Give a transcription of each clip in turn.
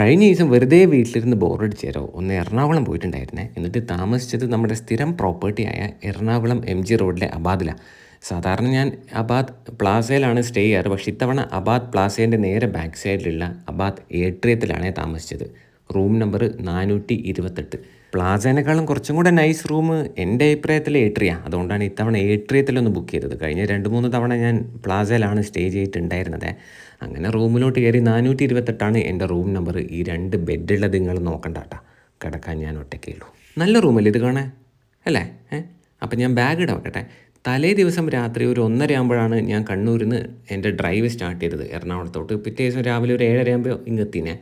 കഴിഞ്ഞ ദിവസം വെറുതെ വീട്ടിലിരുന്ന് ബോറടിച്ചേരോ? ഒന്ന് എറണാകുളം പോയിട്ടുണ്ടായിരുന്നേ. എന്നിട്ട് താമസിച്ചത് നമ്മുടെ സ്ഥിരം പ്രോപ്പർട്ടിയായ എറണാകുളം എം ജി റോഡിലെ അബാദിലാണ് സാധാരണ ഞാൻ അബാദ് പ്ലാസയിലാണ് സ്റ്റേ ചെയ്യാറ്. പക്ഷേ ഇത്തവണ അബാദ് പ്ലാസേന്റെ നേരെ ബാക്ക് സൈഡിലുള്ള അബാദ് ഏട്രിയത്തിലാണ് താമസിച്ചത്. റൂം നമ്പർ നാനൂറ്റി ഇരുപത്തെട്ട്. പ്ലാസേനേക്കാളും കുറച്ചും കൂടെ നൈസ് റൂം എന്റെ അഭിപ്രായത്തിൽ ഏട്രിയ. അതുകൊണ്ടാണ് ഇത്തവണ ഏട്രിയത്തിലൊന്ന് ബുക്ക് ചെയ്തത്. കഴിഞ്ഞ രണ്ട് മൂന്ന് തവണ ഞാൻ പ്ലാസയിലാണ് സ്റ്റേ ചെയ്തിട്ടുണ്ടായിരുന്നത്. അങ്ങനെ റൂമിലോട്ട് കയറി നാനൂറ്റി ഇരുപത്തെട്ടാണ് എന്റെ റൂം നമ്പർ ഈ രണ്ട് ബെഡുള്ളത് നിങ്ങൾ നോക്കണ്ട കേട്ടോ കിടക്കാൻ ഞാൻ ഒറ്റയ്ക്കേ ഉള്ളൂ. നല്ല റൂമല്ലേ ഇത് കാണേ അല്ലേ? ഏ? അപ്പം ഞാൻ ബാഗ് ഇടാൻ വെക്കട്ടെ. തലേ ദിവസം രാത്രി ഒരു ഒന്നര ആകുമ്പോഴാണ് ഞാൻ കണ്ണൂരിൽ നിന്ന് എന്റെ ഡ്രൈവ് സ്റ്റാർട്ട് ചെയ്തത്. എറണാകുളത്തോട്ട്. പിറ്റേ ദിവസം രാവിലെ ഒരു ഏഴര ആകുമ്പോൾ ഇങ്ങെത്തിനെ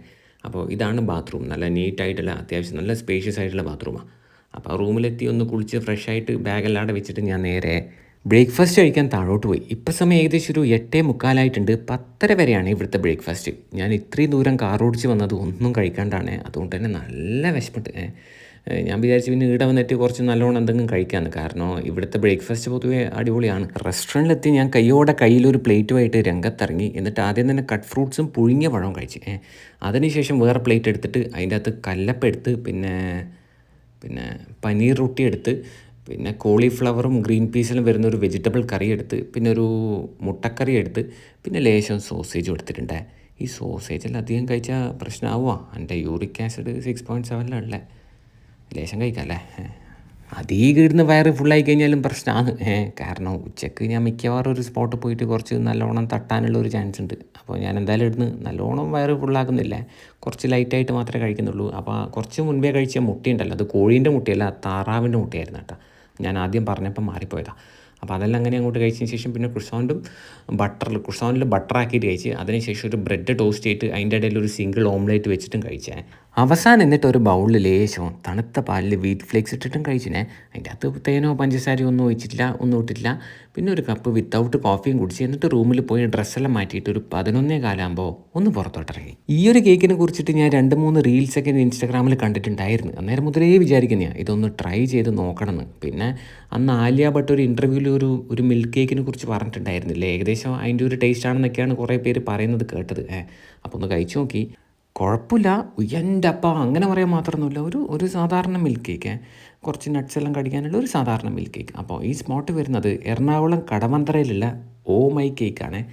അപ്പോൾ ഇതാണ് ബാത്റൂം നല്ല നീറ്റായിട്ടുള്ള അത്യാവശ്യം നല്ല സ്പേഷ്യസ് ആയിട്ടുള്ള ബാത്റൂമാണ് അപ്പോൾ ആ റൂമിലെത്തി ഒന്ന് കുളിച്ച് ഫ്രഷ് ആയിട്ട് ബാഗെല്ലാം വെച്ചിട്ട് ഞാൻ നേരെ ബ്രേക്ക്ഫാസ്റ്റ് കഴിക്കാൻ താഴോട്ട് പോയി. ഇപ്പം സമയം ഏകദേശം ഒരു എട്ടേ മുക്കാലായിട്ടുണ്ട്. പത്തര വരെയാണ് ഇവിടുത്തെ ബ്രേക്ക്ഫാസ്റ്റ്. ഞാൻ ഇത്രയും ദൂരം കാർ ഓടിച്ച് വന്നത് ഒന്നും കഴിക്കാണ്ടാണ്. അതുകൊണ്ട് തന്നെ നല്ല വിശപ്പിട്ട് ഞാൻ വിചാരിച്ചു പിന്നെ ഇവിടെ വന്നിട്ട് കുറച്ച് നല്ലോണം എന്തെങ്കിലും കഴിക്കാമെന്ന് കാരണം ഇവിടുത്തെ ബ്രേക്ക്ഫാസ്റ്റ് പൊതുവേ അടിപൊളിയാണ്. റെസ്റ്റോറന്റിലെത്തി ഞാൻ കൈയോടെ കയ്യിലൊരു പ്ലേറ്റുമായിട്ട് രംഗത്തിറങ്ങി. എന്നിട്ട് ആദ്യം തന്നെ കട്ട് ഫ്രൂട്ട്സും പുഴുങ്ങിയ പഴവും കഴിച്ച്. അതിനുശേഷം വേറെ പ്ലേറ്റ് എടുത്തിട്ട് അതിന്റെ അകത്ത് കല്ലപ്പ എടുത്ത് പിന്നെ പിന്നെ പനീർ റൊട്ടി എടുത്ത് പിന്നെ കോളിഫ്ലവറും ഗ്രീൻ പീസിലും വരുന്ന ഒരു വെജിറ്റബിൾ കറി എടുത്ത് പിന്നെ ഒരു മുട്ടക്കറി എടുത്ത് പിന്നെ ലേശം സോസേജും എടുത്തിട്ടുണ്ട് ഈ സോസേജെല്ലാം അധികം കഴിച്ചാൽ പ്രശ്നമാവുമോ എന്റെ യൂറിക് ആസിഡ് സിക്സ് പോയിന്റ് സെവനിലല്ലേ ലേശം കഴിക്കാം അല്ലേ? അധികം വയർ വയറ് ഫുള്ളായി കഴിഞ്ഞാലും പ്രശ്നമാണ് കാരണം ഉച്ചയ്ക്ക് ഞാൻ മിക്കവാറും ഒരു സ്പോട്ട് പോയിട്ട് കുറച്ച് നല്ലോണം തട്ടാനുള്ള ഒരു ചാൻസ് ഉണ്ട്. അപ്പോൾ ഞാൻ എന്തായാലും ഇടുന്ന് നല്ലോണം വയറ് ഫുള്ളാക്കുന്നില്ല കുറച്ച് ലൈറ്റായിട്ട് മാത്രമേ കഴിക്കുന്നുള്ളൂ. അപ്പോൾ കുറച്ച് മുൻപേ കഴിച്ച മുട്ടയുണ്ടല്ലോ. അത് കോഴീന്റെ മുട്ടിയല്ല താറാവിന്റെ മുട്ടയായിരുന്നു കേട്ടോ. ഞാൻ ആദ്യം പറഞ്ഞപ്പോൾ മാറിപ്പോയതാണ് അപ്പോൾ അതെല്ലാം അങ്ങനെ അങ്ങോട്ട് കഴിച്ചതിന് ശേഷം പിന്നെ കുഷോണ്ടും ബട്ടറിൽ കുഷോണിൽ ബട്ടറാക്കിയിട്ട് കഴിച്ച് അതിനുശേഷം ഒരു ബ്രെഡ് ടോസ്റ്റ് ചെയ്തിട്ട് അതിന്റെ ഇടയിൽ ഒരു സിംഗിൾ ഓംലേറ്റ് വെച്ചിട്ടും കഴിച്ചേ. അവസാനം എന്നിട്ട് ഒരു ബൗളിൽ ലേശവും തണുത്ത പാലിൽ വീറ്റ് ഫ്ലേക്സ് ഇട്ടിട്ടും കഴിച്ചിനെ. അതിന്റെ അകത്ത് തേനോ പഞ്ചസാരയോ ഒന്നും ഒഴിച്ചിട്ടില്ല ഒന്നും ഇട്ടിട്ടില്ല. പിന്നെ ഒരു കപ്പ് വിത്തൗട്ട് കോഫിയും കുടിച്ച് എന്നിട്ട് റൂമിൽ പോയി ഡ്രസ്സെല്ലാം മാറ്റിയിട്ട് ഒരു പതിനൊന്നേ കാലാകുമ്പോൾ ഒന്ന് പുറത്തോട്ടിറങ്ങി. ഈ ഒരു കേക്കിനെ കുറിച്ചിട്ട് ഞാൻ രണ്ട് മൂന്ന് റീൽസൊക്കെ ഇൻസ്റ്റാഗ്രാമിൽ കണ്ടിട്ടുണ്ടായിരുന്നു. അന്നേരം മുതലേ വിചാരിക്കുന്നതാണ് ഇതൊന്ന് ട്രൈ ചെയ്ത് നോക്കണമെന്ന്. പിന്നെ അന്ന് ആലിയ ഭട്ട് ഒരു ഇന്റർവ്യൂവിൽ ഒരു ഒരു മിൽക്ക് കേക്കിനെ കുറിച്ച് പറഞ്ഞിട്ടുണ്ടായിരുന്നില്ലേ? ഏകദേശം അതിന്റെ ഒരു ടേസ്റ്റ് ആണെന്നൊക്കെയാണ് കുറേ പേര് പറയുന്നത് കേട്ടത്. അപ്പോൾ ഒന്ന് കഴിച്ചു നോക്കി. കുഴപ്പമില്ല. എന്റെ അപ്പ അങ്ങനെ പറയാൻ മാത്രമൊന്നുമില്ല. ഒരു ഒരു സാധാരണ മിൽക്ക് കേക്ക് കുറച്ച് നട്ട്സ് എല്ലാം കടിക്കാനുള്ള ഒരു സാധാരണ മിൽക്ക് കേക്ക് അപ്പോൾ ഈ സ്പോട്ട് വരുന്നത് എറണാകുളം കടമന്ത്രയിലുള്ള ഓ മൈ കേക്കാണ്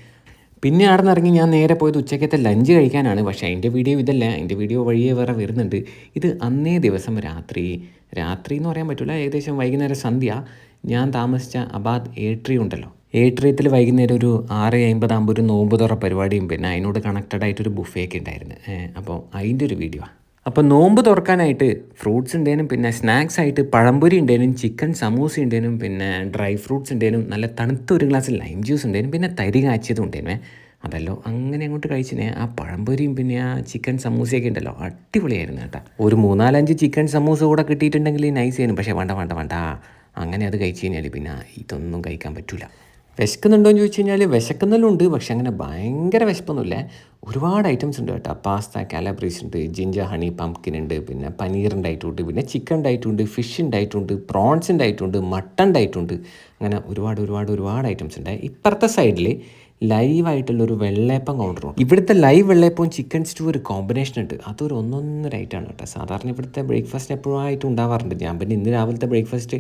പിന്നെ അവിടെ നിന്ന് ഇറങ്ങി ഞാൻ നേരെ പോയത് ഉച്ചക്കത്തെ ലഞ്ച് കഴിക്കാനാണ്. പക്ഷേ അതിന്റെ വീഡിയോ ഇതല്ല. അതിന്റെ വീഡിയോ വഴിയേ വേറെ വരുന്നുണ്ട്. ഇത് അന്നേ ദിവസം രാത്രി. രാത്രി എന്ന് പറയാൻ പറ്റില്ല ഏകദേശം വൈകുന്നേരം സന്ധ്യ. ഞാൻ താമസിച്ച അബാദ് ഏട്രി ഉണ്ടല്ലോ. ഏട്രിയത്തിൽ വൈകുന്നേരം ഒരു ആറ് അമ്പതാകുമ്പോൾ ഒരു നോമ്പ് തുറ പരിപാടിയും പിന്നെ അതിനോട് കണക്റ്റഡ് ആയിട്ടൊരു ബുഫേ ഒക്കെ ഉണ്ടായിരുന്നു. അപ്പോൾ അതിന്റെ ഒരു വീഡിയോ അപ്പോൾ നോമ്പ് തുറക്കാനായിട്ട് ഫ്രൂട്ട്സ് ഉണ്ടേനും പിന്നെ സ്നാക്സ് ആയിട്ട് പഴംപൊരി ഉണ്ടേനും ചിക്കൻ സമൂസ ഉണ്ടേനും പിന്നെ ഡ്രൈ ഫ്രൂട്ട്സ് ഉണ്ടേനും നല്ല തണുത്ത ഒരു ഗ്ലാസ് ലൈം ജ്യൂസ് ഉണ്ടേനും പിന്നെ തരി കാച്ചിയതും ഉണ്ടേനുവേ അതല്ലോ അങ്ങനെ അങ്ങോട്ട് കഴിച്ചിനെ ആ പഴംപൊരിയും പിന്നെ ആ ചിക്കൻ സമൂസയൊക്കെ ഉണ്ടല്ലോ അടിപൊളിയായിരുന്നു കേട്ടോ. ഒരു മൂന്നാലഞ്ച് ചിക്കൻ സമൂസ കൂടെ കിട്ടിയിട്ടുണ്ടെങ്കിൽ നൈസ് ആയിരുന്നു പക്ഷേ വേണ്ട വേണ്ട വേണ്ട. അങ്ങനെ അത് കഴിച്ച് കഴിഞ്ഞാൽ പിന്നെ ഇതൊന്നും കഴിക്കാൻ പറ്റില്ല വിശക്കുന്നുണ്ടോ എന്ന് ചോദിച്ചു കഴിഞ്ഞാൽ വിശക്കുന്നെല്ലാം പക്ഷെ അങ്ങനെ ഭയങ്കര വിശപ്പൊന്നുമില്ല. ഒരുപാട് ഐറ്റംസ് ഉണ്ട് കേട്ടോ. പാസ്ത കാലബ്രീസ് ഉണ്ട് ജിഞ്ചർ ഹണി പംകിൻ ഉണ്ട് പിന്നെ പനീറിന്റെ ആയിട്ടുണ്ട് പിന്നെ ചിക്കൻ ഡയറ്റുണ്ട് ഫിഷിന്റെ ഉണ്ടായിട്ടുണ്ട് പ്രോൺസിന്റെ ആയിട്ടുണ്ട് മട്ടൺ ഡയറ്റുണ്ട് അങ്ങനെ ഒരുപാട് ഒരുപാട് ഒരുപാട് ഐറ്റംസ് ഉണ്ട്. ഇപ്പുറത്തെ സൈഡിൽ ലൈവായിട്ടുള്ള ഒരു വെള്ളയപ്പം കൗണ്ടറുണ്ട് ഇവിടുത്തെ ലൈവ് വെള്ളയപ്പവും ചിക്കൻ സ്റ്റൂ ഒരു കോമ്പിനേഷൻ ഉണ്ട്. അതൊരു ഒന്നൊന്നര ഐറ്റമാണ് കേട്ടോ. സാധാരണ ഇവിടുത്തെ ബ്രേക്ക്ഫാസ്റ്റ് എപ്പോഴും ആയിട്ട് ഉണ്ടാവാറുണ്ട്. ഞാൻ പിന്നെ ഇന്ന് രാവിലത്തെ ബ്രേക്ക്ഫാസ്റ്റ്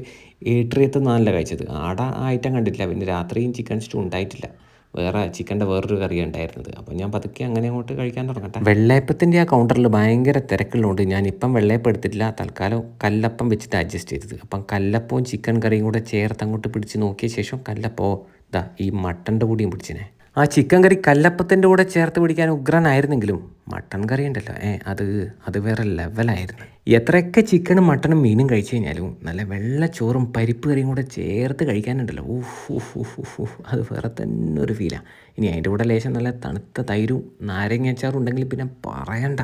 ഏട്ടറിയത്ത് നല്ല കഴിച്ചത്. ആടെ ആ ഐറ്റം കണ്ടിട്ടില്ല. പിന്നെ രാത്രിയും ചിക്കൻ സ്റ്റൂ ഉണ്ടായിട്ടില്ല. വേറെ ചിക്കന്റെ വേറൊരു കറി ഉണ്ടായിരുന്നത്. അപ്പോൾ ഞാൻ പതുക്കെ അങ്ങനെ അങ്ങോട്ട് കഴിക്കാൻ തുടങ്ങട്ടെ. വെള്ളയപ്പത്തിന്റെ ആ കൗണ്ടറിൽ ഭയങ്കര തിരക്കുള്ളതുകൊണ്ട് ഞാൻ ഇപ്പം വെള്ളയപ്പം എടുത്തിട്ടില്ല. തൽക്കാലം കല്ലപ്പം വെച്ചിട്ട് അഡ്ജസ്റ്റ് ചെയ്തത്. അപ്പം കല്ലപ്പവും ചിക്കൻ കറിയും കൂടെ ചേർത്ത് അങ്ങോട്ട് പിടിച്ച് നോക്കിയ ശേഷം കല്ലപ്പോ ദാ ഈ മട്ടന്റെ കൂടിയും പിടിച്ചിനെ. ആ ചിക്കൻ കറി കല്ലപ്പത്തിന്റെ കൂടെ ചേർത്ത് പിടിക്കാൻ ഉഗ്രനായിരുന്നെങ്കിലും മട്ടൻ കറി ഉണ്ടല്ലോ. ഏ അത് അത് വേറെ ലെവലായിരുന്നു എത്രയൊക്കെ ചിക്കനും മട്ടനും മീനും കഴിച്ചു കഴിഞ്ഞാലും നല്ല വെള്ള ചോറും പരിപ്പ് കറിയും കൂടെ ചേർത്ത് കഴിക്കാനുണ്ടല്ലോ. ഊഫ് ഊഫ് ഊഫ് ഊഫ് അത് വേറെ തന്നെ ഒരു ഫീലാണ് ഇനി അതിന്റെ കൂടെ ലേശം നല്ല തണുത്ത തൈരും നാരങ്ങ അച്ചാറും ഉണ്ടെങ്കിൽ പിന്നെ പറയണ്ട.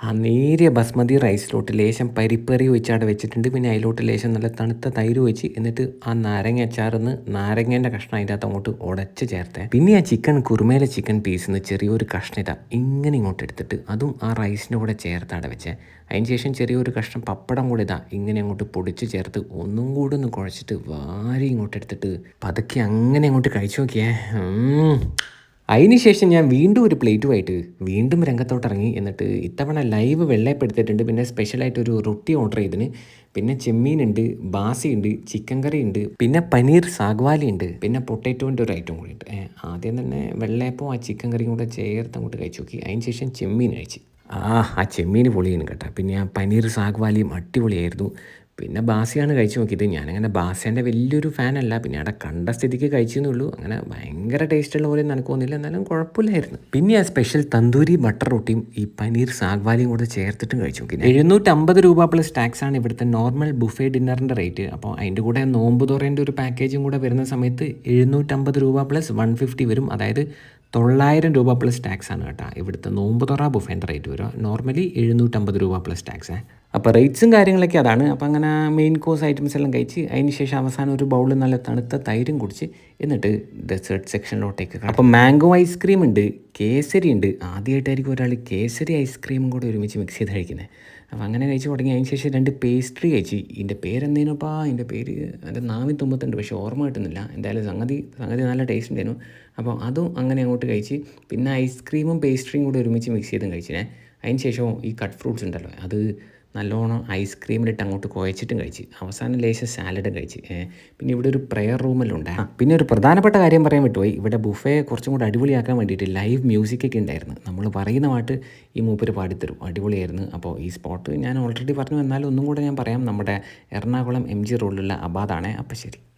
ആ നേരിയ ബസ്മതി റൈസിലോട്ട് ലേശം പരിപ്പറി ഒഴിച്ചാട് വെച്ചിട്ടുണ്ട്. പിന്നെ അതിലോട്ട് ലേശം നല്ല തണുത്ത തൈര് ഒഴിച്ച് എന്നിട്ട് ആ നാരങ്ങ അച്ചാറിന്ന് നാരങ്ങേന്റെ കഷ്ണം അതിന്റെ അകത്ത് അങ്ങോട്ട് ഉടച്ച് ചേർത്തേ. പിന്നെ ആ ചിക്കൻ കുറുമേലെ ചിക്കൻ പീസിൽ നിന്ന് ചെറിയൊരു കഷ്ണം ഇതാ ഇങ്ങനെ ഇങ്ങോട്ട് എടുത്തിട്ട് അതും ആ റൈസിന്റെ കൂടെ ചേർത്താണ് വെച്ചേ. അതിന് ശേഷം ചെറിയൊരു കഷ്ണം പപ്പടം കൂടെ ഇതാ ഇങ്ങനെ അങ്ങോട്ട് പൊടിച്ച് ചേർത്ത് ഒന്നും കൂടെ ഒന്ന് കുഴച്ചിട്ട് വാരി ഇങ്ങോട്ട് എടുത്തിട്ട് പതുക്കെ അങ്ങനെ അങ്ങോട്ട് കഴിച്ചു നോക്കിയേ. അതിനുശേഷം ഞാൻ വീണ്ടും ഒരു പ്ലേറ്റുമായിട്ട് വീണ്ടും രംഗത്തോട്ടിറങ്ങി എന്നിട്ട് ഇത്തവണ ലൈവ് വെള്ളയപ്പെടുത്തിയിട്ടുണ്ട്. പിന്നെ സ്പെഷ്യലായിട്ട് ഒരു റൊട്ടി ഓർഡർ ചെയ്തിന്. പിന്നെ ചെമ്മീനുണ്ട് ബാസിയുണ്ട് ചിക്കൻ കറി ഉണ്ട് പിന്നെ പനീർ സാഗ്വാലി ഉണ്ട് പിന്നെ പൊട്ടാറ്റോന്റെ ഒരു ഐറ്റം കൂടി ഉണ്ട് ആദ്യം തന്നെ വെള്ളയപ്പം ആ ചിക്കൻ കറിയും കൂടെ ചേർത്ത് അങ്ങോട്ട് കഴിച്ചു നോക്കി. അതിന് ശേഷം ചെമ്മീൻ കഴിച്ച്. ആ ആ ചെമ്മീൻ പൊളിയാണ് കേട്ടോ. പിന്നെ ആ പനീർ സാഗ്വാലിയും അടിപൊളിയായിരുന്നു. പിന്നെ ബാസിയാണ് കഴിച്ചു നോക്കിയത്. ഞാനങ്ങനെ ബാസേന്റെ വലിയൊരു ഫാനല്ല. പിന്നെ അവിടെ കണ്ട സ്ഥിതിക്ക് കഴിച്ചെന്നുള്ളൂ. അങ്ങനെ ഭയങ്കര ടേസ്റ്റുള്ള പോലെ എനിക്ക് തോന്നില്ല എന്നാലും കുഴപ്പമില്ലായിരുന്നു. പിന്നെ ആ സ്പെഷ്യൽ തന്തൂരി ബട്ടർ റൊട്ടിയും ഈ പനീർ സാഗ്വാലിയും കൂടെ ചേർത്തിട്ടും കഴിച്ചു നോക്കി. എഴുന്നൂറ്റമ്പത് രൂപ പ്ലസ് ടാക്സ് ആണ് ഇവിടുത്തെ നോർമൽ ബുഫേ ഡിന്നറിന്റെ റേറ്റ് അപ്പോൾ അതിന്റെ കൂടെ നോമ്പ് തുറേന്റെ ഒരു പാക്കേജും കൂടെ വരുന്ന സമയത്ത് എഴുന്നൂറ്റമ്പത് രൂപ പ്ലസ് വൺ ഫിഫ്റ്റി വരും. അതായത് തൊള്ളായിരം രൂപ പ്ലസ് ടാക്സ് ആണ് കേട്ടോ. ഇവിടുത്തെ നോമ്പ് തുറ ബുഫേന്റെ റേറ്റ് വരും. നോർമലി എഴുന്നൂറ്റമ്പത് രൂപ പ്ലസ് ടാക്സ് അപ്പോൾ റേറ്റ്സും കാര്യങ്ങളൊക്കെ അതാണ്. അപ്പോൾ അങ്ങനെ മെയിൻ കോഴ്സ് ഐറ്റംസ് എല്ലാം കഴിച്ച് അതിന് ശേഷം അവസാനം ഒരു ബൗളിൽ നല്ല തണുത്ത തൈരും കുടിച്ച് എന്നിട്ട് ഡെസേർട്ട് സെക്ഷനിലോട്ടേക്ക് അപ്പം അപ്പോൾ മാംഗോ ഐസ്ക്രീം ഉണ്ട് കേസരി ഉണ്ട്. ആദ്യമായിട്ടായിരിക്കും ഒരാൾ കേസരി ഐസ്ക്രീമും കൂടെ ഒരുമിച്ച് മിക്സ് ചെയ്ത് കഴിക്കുന്നത് അപ്പോൾ അങ്ങനെ കഴിച്ച് തുടങ്ങി. അതിന് ശേഷം രണ്ട് പേസ്ട്രി കഴിച്ച്. ഇതിന്റെ പേരെന്തേനപ്പാ? ഇതിന്റെ പേര് എന്റെ നാവിൻ തുമ്പത്തുണ്ട്. പക്ഷേ ഓർമ്മ കിട്ടുന്നില്ല. എന്തായാലും സംഗതി സംഗതി നല്ല ടേസ്റ്റ് ഉണ്ടായിരുന്നു. അപ്പോൾ അതും അങ്ങനെ അങ്ങോട്ട് കഴിച്ച് പിന്നെ ഐസ്ക്രീമും പേസ്ട്രിയും കൂടെ ഒരുമിച്ച് മിക്സ് ചെയ്തും കഴിച്ചിനെ. അതിന് ശേഷം ഈ കട്ട് ഫ്രൂട്ട്സ് ഉണ്ടല്ലോ. അത് നല്ലോണം ഐസ്ക്രീമിലിട്ട് അങ്ങോട്ട് കുഴച്ചിട്ടും കഴിച്ച്. അവസാനം ലേശം സാലഡും കഴിച്ച്. പിന്നെ ഇവിടെ ഒരു പ്രെയർ റൂമെല്ലാം ഉണ്ട്. പിന്നെ ഒരു പ്രധാനപ്പെട്ട കാര്യം പറയാൻ പറ്റുമോ ഇവിടെ ബുഫേ കുറച്ചും കൂടി അടിപൊളിയാക്കാൻ വേണ്ടിയിട്ട് ലൈവ് മ്യൂസിക് ഒക്കെ ഉണ്ടായിരുന്നു. നമ്മൾ പറയുന്ന പാട്ട് ഈ മൂപ്പര് പാടിത്തരും. അടിപൊളിയായിരുന്നു. അപ്പോൾ ഈ സ്പോട്ട് ഞാൻ ഓൾറെഡി പറഞ്ഞു. എന്നാലും ഒന്നും കൂടെ ഞാൻ പറയാം. നമ്മുടെ എറണാകുളം എം ജി റോഡിലുള്ള അബാദാണ്. അപ്പോൾ ശരി.